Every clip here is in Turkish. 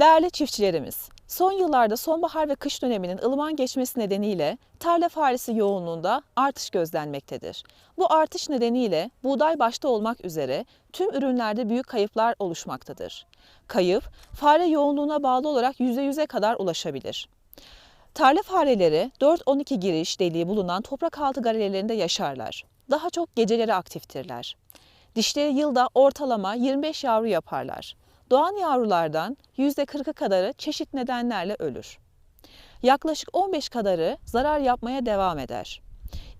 Değerli çiftçilerimiz, son yıllarda sonbahar ve kış döneminin ılıman geçmesi nedeniyle tarla faresi yoğunluğunda artış gözlenmektedir. Bu artış nedeniyle buğday başta olmak üzere tüm ürünlerde büyük kayıplar oluşmaktadır. Kayıp, fare yoğunluğuna bağlı olarak %100'e kadar ulaşabilir. Tarla fareleri 4-12 giriş deliği bulunan toprak altı galerilerinde yaşarlar. Daha çok geceleri aktiftirler. Dişleri yılda ortalama 25 yavru yaparlar. Doğan yavrulardan %40'ı kadarı çeşit nedenlerle ölür. Yaklaşık 15 kadarı zarar yapmaya devam eder.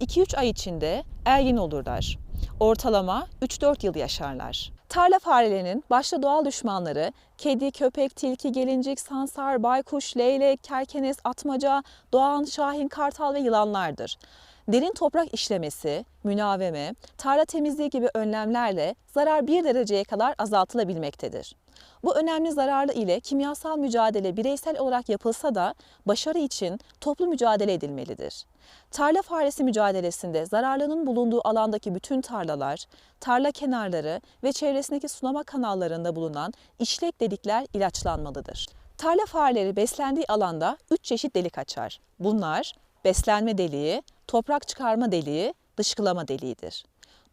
2-3 ay içinde ergin olurlar. Ortalama 3-4 yıl yaşarlar. Tarla farelerinin başta doğal düşmanları kedi, köpek, tilki, gelincik, sansar, baykuş, leylek, kerkenes, atmaca, doğan, şahin, kartal ve yılanlardır. Derin toprak işlemesi, münaveme, tarla temizliği gibi önlemlerle zarar bir dereceye kadar azaltılabilmektedir. Bu önemli zararlı ile kimyasal mücadele bireysel olarak yapılsa da başarı için toplu mücadele edilmelidir. Tarla faresi mücadelesinde zararlının bulunduğu alandaki bütün tarlalar, tarla kenarları ve çevresindeki sulama kanallarında bulunan işlek delikler ilaçlanmalıdır. Tarla fareleri beslendiği alanda 3 çeşit delik açar. Bunlar beslenme deliği, toprak çıkarma deliği, dışkılama deliğidir.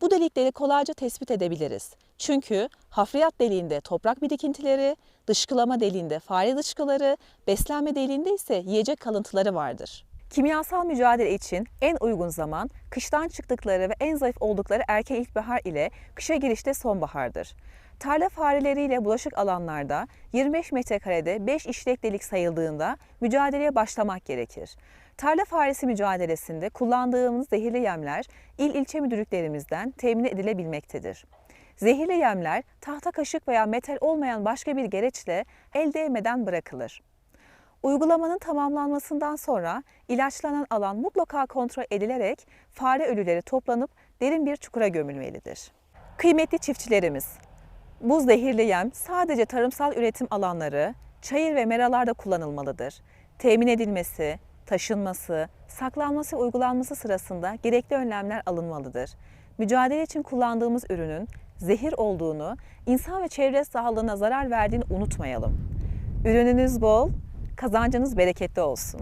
Bu delikleri kolayca tespit edebiliriz. Çünkü hafriyat deliğinde toprak birikintileri, dışkılama deliğinde fare dışkıları, beslenme deliğinde ise yiyecek kalıntıları vardır. Kimyasal mücadele için en uygun zaman kıştan çıktıkları ve en zayıf oldukları erken ilkbahar ile kışa girişte sonbahardır. Tarla fareleriyle bulaşık alanlarda 25 metrekarede 5 işlek delik sayıldığında mücadeleye başlamak gerekir. Tarla faresi mücadelesinde kullandığımız zehirli yemler il ilçe müdürlüklerimizden temin edilebilmektedir. Zehirli yemler tahta kaşık veya metal olmayan başka bir gereçle el değmeden bırakılır. Uygulamanın tamamlanmasından sonra ilaçlanan alan mutlaka kontrol edilerek fare ölüleri toplanıp derin bir çukura gömülmelidir. Kıymetli çiftçilerimiz, bu zehirli yem sadece tarımsal üretim alanları, çayır ve meralarda kullanılmalıdır. Temin edilmesi, taşınması, saklanması ve uygulanması sırasında gerekli önlemler alınmalıdır. Mücadele için kullandığımız ürünün zehir olduğunu, insan ve çevre sağlığına zarar verdiğini unutmayalım. Ürününüz bol, kazancınız bereketli olsun.